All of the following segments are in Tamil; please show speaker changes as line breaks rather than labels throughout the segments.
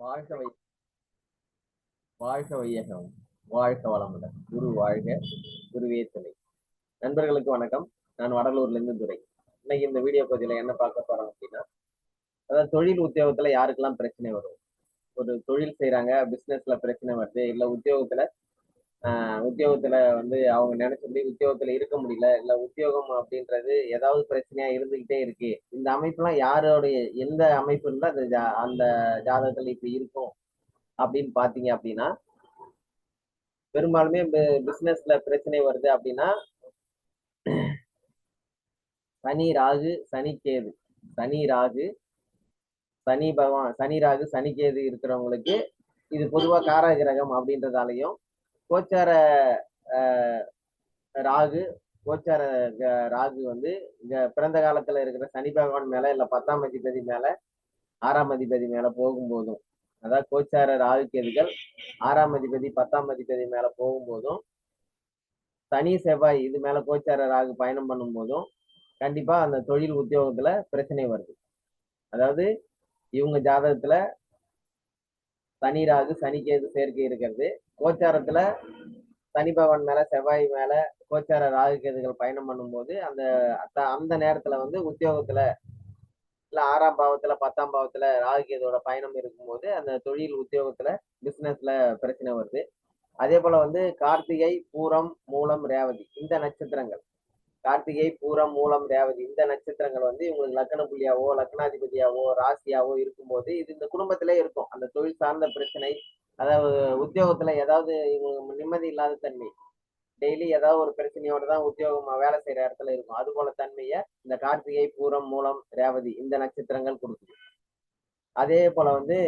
வாழ்க வை வாழ்க வையகம். வாழ்க வளமுடன். குரு வாழ்க குருவே துணை. நண்பர்களுக்கு வணக்கம். நான் வடலூர்ல இருந்து துறை இன்னைக்கு இந்த வீடியோ பகுதியில என்ன பார்க்க போறோம் அப்படின்னா அதாவது தொழில் உத்தியோகத்துல யாருக்கெல்லாம் பிரச்சனை வரும்? ஒரு தொழில் செய்யறாங்க பிசினஸ்ல பிரச்சனை வருது இல்ல உத்தியோகத்துல உத்தியோகத்துல வந்து அவங்க நினைச்சபடி உத்தியோகத்துல இருக்க முடியல. இல்ல உத்தியோகம் அப்படின்றது ஏதாவது பிரச்சனையா இருந்துகிட்டே இருக்கு. இந்த அமைப்புலாம் யாரோடைய எந்த அமைப்பு இருந்தா அந்த ஜா- அந்த ஜாதகத்துல இப்ப இருக்கும் அப்படின்னு பாத்தீங்க அப்படின்னா பெரும்பாலுமே பிசினஸ்ல பிரச்சனை வருது அப்படின்னா சனி ராகு சனி கேது. சனி ராகு சனி பகவான் சனி ராகு சனி கேது இருக்கிறவங்களுக்கு இது பொதுவா காரகிரகம் அப்படின்றதாலையும் கோச்சார ராகு கோச்சார க- ராகு வந்து இங்க பிறந்த காலத்துல இருக்கிற சனி பகவான் மேல இல்ல பத்தாம் அதிபதி மேல ஆறாம் அதிபதி மேல போகும்போதும் அதாவது கோச்சார ராகு கேதுகள் ஆறாம் அதிபதி பத்தாம் அதிபதி மேல போகும்போதும் சனி செவ்வாய் இது மேல கோச்சார ராகு பயணம் பண்ணும்போதும் கண்டிப்பா அந்த தொழில் உத்தியோகத்துல பிரச்சனை வருது. அதாவது இவங்க ஜாதகத்துல சனி ராகு சனிக்கேது சேர்க்கை இருக்கிறது. கோச்சாரத்துல சனி பகவான் மேல செவ்வாய் மேல கோச்சார ராகு கேதுகள் பயணம் பண்ணும்போது அந்த அத்த- அந்த நேரத்துல வந்து உத்தியோகத்துல இல்ல ஆறாம் பாவத்துல பத்தாம் பாவத்துல ராகு கேதுவோட பயணம் இருக்கும்போது அந்த தொழில் உத்தியோகத்துல பிசினஸ்ல பிரச்சனை வருது. அதே போல வந்து கார்த்திகை பூரம் மூலம் ரேவதி இந்த நட்சத்திரங்கள். கார்த்திகை பூரம் மூலம் ரேவதி இந்த நட்சத்திரங்கள் வந்து இவங்களுக்கு லக்ன புள்ளியாவோ லக்னாதிபதியாவோ ராசியாவோ இருக்கும்போது இது இந்த குடும்பத்திலே இருக்கும். அந்த தொழில் சார்ந்த பிரச்சனை அதாவது உத்தியோகத்துல ஏதாவது இவங்க நிம்மதி இல்லாத தன்மை டெய்லி ஏதாவது ஒரு பிரச்சனையோட தான் உத்தியோகமா வேலை செய்யற இடத்துல இருக்கும். அது போல தன்மையை இந்த கார்த்திகை பூரம் மூலம் ரேவதி இந்த நட்சத்திரங்கள் கொடுக்குது. அதே போல வந்து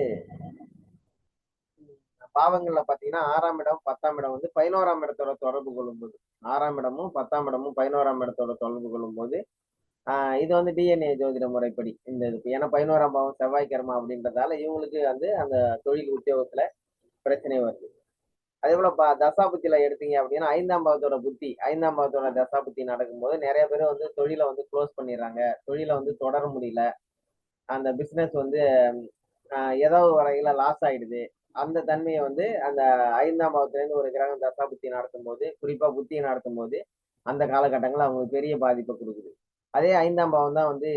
பாவங்கள்ல பாத்தீங்கன்னா ஆறாம் இடம் பத்தாம் இடம் வந்து பதினோராம் இடத்தோட தொடர்பு கொள்ளும்போது ஆறாம் இடமும் பத்தாம் இடமும் பதினோராம் இடத்தோட தொடர்பு கொள்ளும்போது ஆஹ் இது வந்து டிஎன்ஏ ஜோதிட முறைப்படி இந்த இது. ஏன்னா பதினோராம் பாவம் செவ்வாய்க்கிழமை அப்படின்றதால இவங்களுக்கு வந்து அந்த தொழில் உத்தியோகத்துல பிரச்சனை வருது. அதே போல பா தசாபுத்தியில எடுத்தீங்க அப்படின்னா ஐந்தாம் பாவத்தோட புத்தி ஐந்தாம் பாவத்தோட தசாபுத்தி நடக்கும்போது நிறைய பேர் வந்து தொழிலை வந்து க்ளோஸ் பண்ணிடுறாங்க. தொழிலை வந்து தொடர முடியல. அந்த பிசினஸ் வந்து ஏதாவது வரையில லாஸ் ஆயிடுது. அந்த தன்மையை வந்து அந்த ஐந்தாம் பாவத்திலேருந்து ஒரு கிரகம் தசா புத்தி நடத்தும் போது குறிப்பா புத்தியை நடத்தும் போது அந்த காலகட்டங்கள் அவங்களுக்கு பெரிய பாதிப்பை கொடுக்குது. அதே ஐந்தாம் பாவம் தான் வந்து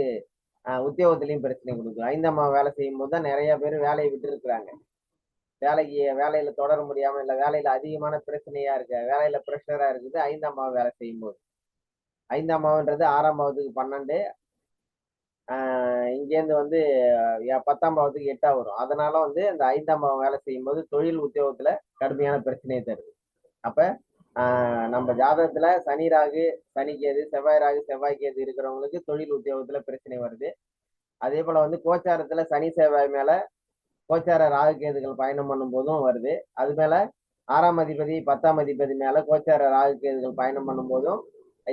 உத்தியோகத்திலையும் பிரச்சனை கொடுக்குது. ஐந்தாம் பாவம் வேலை செய்யும் போது தான் நிறைய பேர் வேலையை விட்டு இருக்கிறாங்க. வேலைக்கு வேலையில தொடர முடியாம இல்லை வேலையில அதிகமான பிரச்சனையா இருக்கு வேலையில ப்ரெஷரா இருக்குது ஐந்தாம் பாவம் வேலை செய்யும் போது ஐந்தாம் பாவம்ன்றது ஆறாம் பாவத்துக்கு பன்னெண்டு இங்கேருந்து வந்து பத்தாம் பாவத்துக்கு எட்டா வரும். அதனால வந்து அந்த ஐந்தாம் பாவம் வேலை செய்யும் போது தொழில் உத்தியோகத்துல கடுமையான பிரச்சனையை தருது. அப்ப நம்ம ஜாதகத்துல சனி ராகு சனிக்கேது செவ்வாய் ராகு செவ்வாய் கேது இருக்கிறவங்களுக்கு தொழில் உத்தியோகத்துல பிரச்சனை வருது. அதே போல வந்து கோச்சாரத்துல சனி செவ்வாய் மேல கோச்சார ராகு கேதுகள் பயணம் பண்ணும் போதும் வருது. அது மேல ஆறாம் அதிபதி பத்தாம் அதிபதி மேல கோச்சார ராகு கேதுகள் பயணம் பண்ணும் போதும்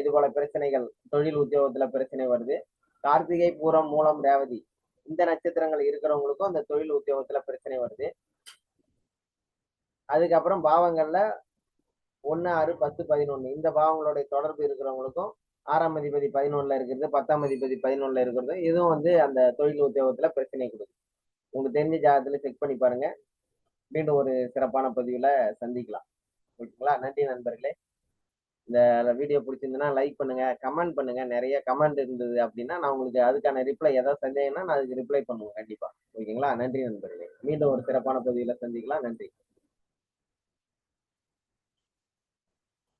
இது போல பிரச்சனைகள் தொழில் உத்தியோகத்துல பிரச்சனை வருது. கார்த்திகை பூரம் மூலம் ரேவதி இந்த நட்சத்திரங்கள் இருக்கிறவங்களுக்கும் அந்த தொழில் உத்தியோகத்துல பிரச்சனை வருது. அதுக்கப்புறம் பாவங்கள்ல ஒன்னு ஆறு பத்து பதினொன்னு. இந்த பாவங்களுடைய தொடர்பு இருக்கிறவங்களுக்கும் ஆறாம் அதிபதி பதினொன்னுல இருக்கிறது பத்தாம் அதிபதி பதினொன்னுல இருக்கிறது இதுவும் வந்து அந்த தொழில் உத்தியோகத்துல பிரச்சனை கொடுக்கும் உங்களுக்கு தெரிஞ்ச ஜாதகத்துல செக் பண்ணி பாருங்க. மீண்டும் ஒரு சிறப்பான பதிவுல சந்திக்கலாம். ஓகேங்களா? நன்றி நண்பர்களே. இந்த வீடியோ பிடிச்சிருந்ததுன்னா லைக் பண்ணுங்க கமெண்ட் பண்ணுங்க. நிறைய கமெண்ட் இருந்தது அப்படின்னா நான் உங்களுக்கு அதுக்கான ரிப்ளை ஏதாவது சந்தேகம்னா நான் அதுக்கு ரிப்ளை பண்ணுவேன் கண்டிப்பா. ஓகேங்களா? நன்றி நண்பர்களே. மீண்டும் ஒரு சிறப்பான பகுதியில் சந்திக்கலாம். நன்றி.